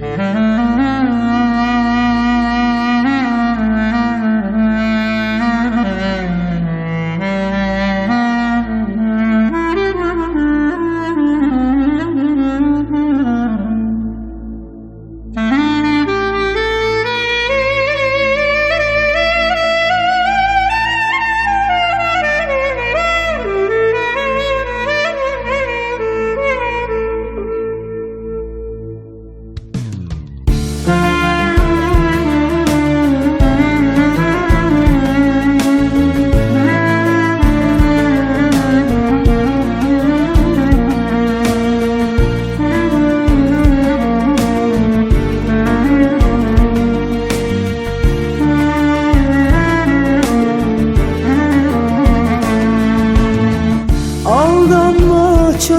Aldanma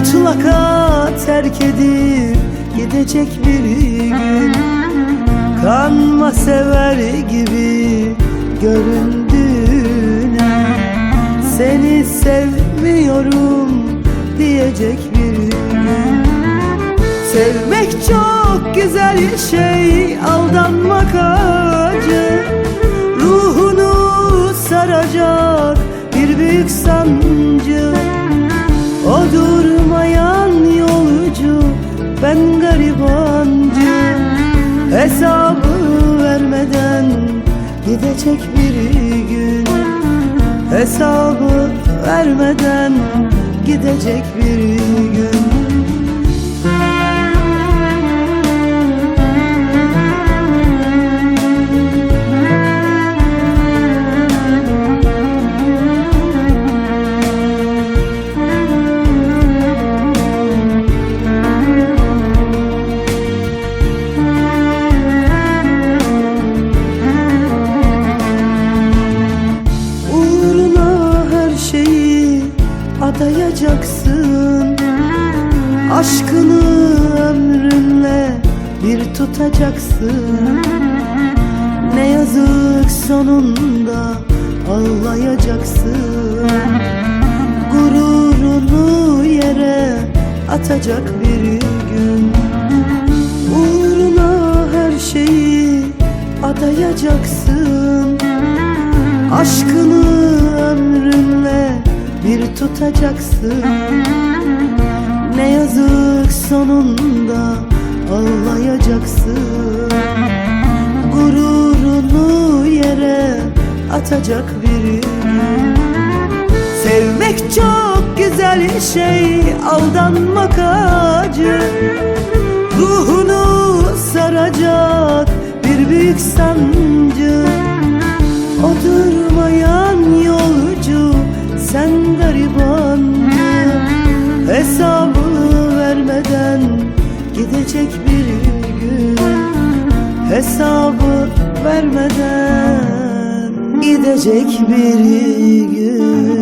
Mutlaka terk edip gidecek bir gün Kanma sever gibi göründüğüne. Seni sevmiyorum diyecek bir gün Sevmek çok güzel şey aldanmak acı. Ruhunu saracak bir büyük sancı ben garibancı Hesabı vermeden gidecek bir gün. Hesabı vermeden gidecek bir gün adayacaksın. Aşkını ömrünle bir tutacaksın. Ne yazık sonunda ağlayacaksın. Gururunu yere atacak bir gün. Uğruna her şeyi adayacaksın. Aşkını ömrünle bir tutacaksın. Ne yazık sonunda ağlayacaksın. Gururunu yere atacak bir gün Sevmek çok güzel şey aldanmak acı. Ruhunu saracak bir büyük sancı. O gidecek bir gün. Hesabı vermeden gidecek bir gün